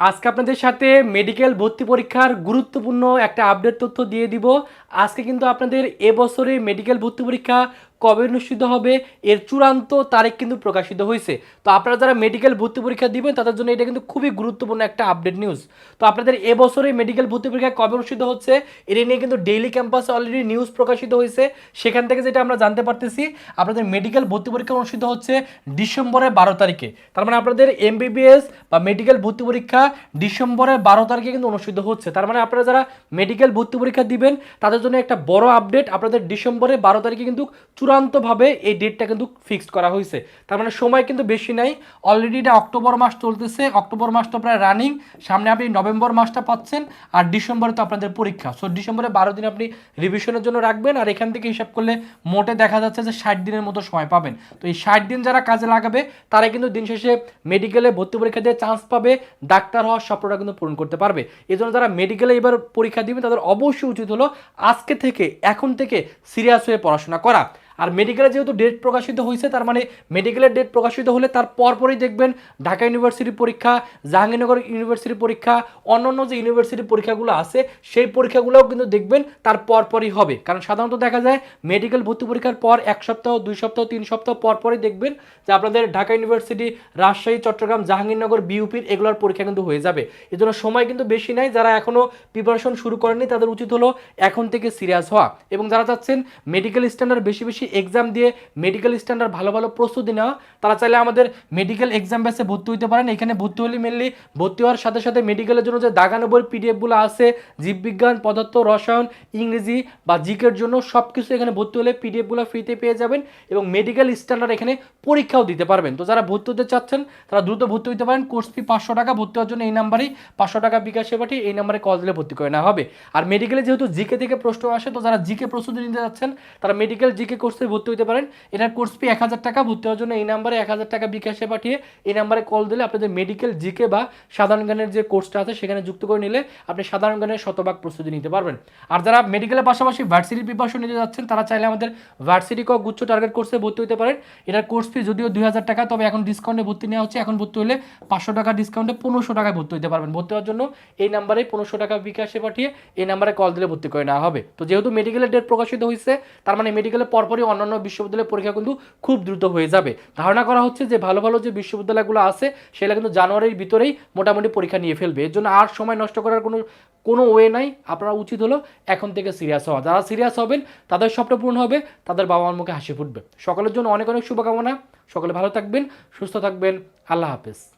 আজকে আপনাদের সাথে মেডিকেল ভর্তি পরীক্ষার গুরুত্বপূর্ণ একটা আপডেট তথ্য দিয়ে দিব। আজকে কিন্তু আপনাদের এবছরে মেডিকেল ভর্তি পরীক্ষা কবে অনুষ্ঠিত হবে, এর চূড়ান্ত তারিখ কিন্তু প্রকাশিত হয়েছে। তো আপনারা যারা মেডিকেল ভর্তি পরীক্ষা দিবেন, তাদের জন্য এটা কিন্তু খুবই গুরুত্বপূর্ণ একটা আপডেট নিউজ তো আপনাদের এবছরে মেডিকেল ভর্তি পরীক্ষা কবে অনুষ্ঠিত হচ্ছে, এটা নিয়ে কিন্তু ডেইলি ক্যাম্পাসে অলরেডি নিউজ প্রকাশিত হয়েছে। সেখান থেকে যেটা আমরা জানতে পারতেছি, আপনাদের মেডিকেল ভর্তি পরীক্ষা অনুষ্ঠিত হচ্ছে ডিসেম্বরের বারো তারিখে। তার মানে আপনাদের এমবিবিএস বা মেডিকেল ভর্তি পরীক্ষা ডিসেম্বরের বারো তারিখে কিন্তু অনুষ্ঠিত হচ্ছে। তার মানে আপনারা যারা মেডিকেল ভর্তি পরীক্ষা দিবেন, তাদের জন্য একটা বড় আপডেট আপনাদের ডিসেম্বরের বারো তারিখে কিন্তু চূড়ান্তভাবে এই ডেটটা কিন্তু ফিক্সড করা হয়েছে। তার মানে সময় কিন্তু বেশি নাই। অলরেডি এটা অক্টোবর মাস চলতেছে। অক্টোবর মাস তো প্রায় রানিং সামনে আপনি নভেম্বর মাসটা পাচ্ছেন আর ডিসেম্বরে তো আপনাদের পরীক্ষা। সো ডিসেম্বরে বারো দিন আপনি রিভিশনের জন্য রাখবেন আর এখান থেকে হিসাব করলে মোটে দেখা যাচ্ছে যে ষাট দিনের মতো সময় পাবেন। তো এই ষাট দিন যারা কাজে লাগাবে, তারা কিন্তু দিন শেষে মেডিকেলে ভর্তি পরীক্ষা দিয়ে চান্স পাবে, ডাক্তার হওয়ার স্বপ্নটা কিন্তু পূরণ করতে পারবে। এই জন্য যারা মেডিকেলে এবার পরীক্ষা দিবেন, তাদের অবশ্যই উচিত হলো আজকে থেকে, এখন থেকে সিরিয়াস হয়ে পড়াশোনা করা। আর মেডিকেলে যেহেতু ডেট প্রকাশিত হয়েছে তার মানে মেডিকেলের ডেট প্রকাশিত হলে তার পরপরই দেখবেন ঢাকা ইউনিভার্সিটির পরীক্ষা, জাহাঙ্গীরনগর ইউনিভার্সিটির পরীক্ষা, অন্যান্য যে ইউনিভার্সিটির পরীক্ষাগুলো আছে, সেই পরীক্ষাগুলোও কিন্তু দেখবেন তার পরপরই হবে। কারণ সাধারণত দেখা যায় মেডিকেল ভর্তি পরীক্ষার পর এক সপ্তাহ, দুই সপ্তাহ, তিন সপ্তাহ পরপরই দেখবেন যে আপনাদের ঢাকা ইউনিভার্সিটি রাজশাহী, চট্টগ্রাম, জাহাঙ্গীরনগর বিউপির এগুলোর পরীক্ষা কিন্তু হয়ে যাবে। এই জন্য সময় কিন্তু বেশি নাই, যারা এখনও প্রিপারেশন শুরু করেননি, তাদের উচিত হলো এখন থেকে সিরিয়াস হওয়া। এবং যারা চাচ্ছেন মেডিকেল স্ট্যান্ডার্ড বেশি বেশি এক্সাম দিয়ে মেডিকেল স্ট্যান্ডার্ড ভালো ভালো প্রস্তুতি নেওয়া, তারা চাইলে আমাদের মেডিকেল এক্সাম বেসে ভর্তি হইতে পারেন। এখানে ভর্তি হলে মেনলি ভর্তি হওয়ার সাথে সাথে মেডিকেলের জন্য যে দাগানো বই পিডিএফগুলো আছে, জীববিজ্ঞান, পদার্থ, রসায়ন, ইংরেজি বা জিকের জন্য সব কিছু এখানে ভর্তি হলে পিডিএফগুলো ফ্রিতে পেয়ে যাবেন এবং মেডিকেল স্ট্যান্ডার্ড এখানে পরীক্ষাও দিতে পারবেন। তো যারা ভর্তি হতে চাচ্ছেন, তারা দ্রুত ভর্তি হতে পারেন। কোর্স ফি পাঁচশো টাকা, ভর্তি হওয়ার জন্য এই নাম্বারেই পাঁচশো টাকা বিকাশে পাঠিয়ে এই নাম্বারে কল দিলে ভর্তি করে নেওয়া হবে। আর মেডিকেলে যেহেতু জিকে থেকে প্রশ্ন আসে, তো যারা জিকে প্রস্তুতি নিতে যাচ্ছেন, তারা মেডিকেল জিকে কোর্সে ভর্তি হতে পারেন। এটার কোর্স ফি এক হাজার টাকা, ভর্তি হওয়ার জন্য এই নাম্বারে এক হাজার টাকা বিকাশে পাঠিয়ে এই নাম্বারে কল দিলে আপনাদের মেডিকেল জিকে বা সাধারণ জ্ঞানের যে কোর্সটা আছে, সেখানে যুক্ত করে নিলে আপনি সাধারণ জ্ঞানের শতভাগ প্রস্তুতি নিতে পারবেন। আর যারা মেডিকেলের পাশাপাশি ভার্সিটি প্রিপারেশন নিতে যাচ্ছেন, তারা চাইলে আমাদের ভার্সিটি ক গুচ্ছ টার্গেট কোর্সে ভর্তি হতে পারেন। এটার কোর্স ফি যদিও দুই হাজার টাকা, তবে এখন ডিসকাউন্টে ভর্তি নেওয়া হচ্ছে। এখন ভর্তি হলে পাঁচশো টাকা ডিসকাউন্টে পনেরোশো টাকায় ভর্তি হতে পারবেন। ভর্তি হওয়ার জন্য এই নাম্বারে পনেরোশো টাকা বিকাশে পাঠিয়ে এই নাম্বারে কল দিলে ভর্তি করে নেওয়া হবে। তো যেহেতু মেডিকেলের ডেট প্রকাশিত হয়েছে তার মানে মেডিকেলের পরপরই অন্যান্য বিশ্ববিদ্যালয়ের পরীক্ষা কিন্তু খুব দ্রুত হয়ে যাবে। ধারণা করা হচ্ছে যে ভালো ভালো যে বিশ্ববিদ্যালয়গুলো আছে, সেগুলো কিন্তু জানুয়ারির ভিতরেই মোটামুটি পরীক্ষা নিয়ে ফেলবে। এর জন্য আর সময় নষ্ট করার কোনো কোনো ওয়ে নাই। আপনারা উচিত হলো এখন থেকে সিরিয়াস হওয়া। যারা সিরিয়াস হবেন, তাদের স্বপ্ন পূরণ হবে, তাদের বাবা মার মুখে হাসি ফুটবে। সকলের জন্য অনেক অনেক শুভকামনা। সকলে ভালো থাকবেন, সুস্থ থাকবেন। আল্লাহ হাফেজ।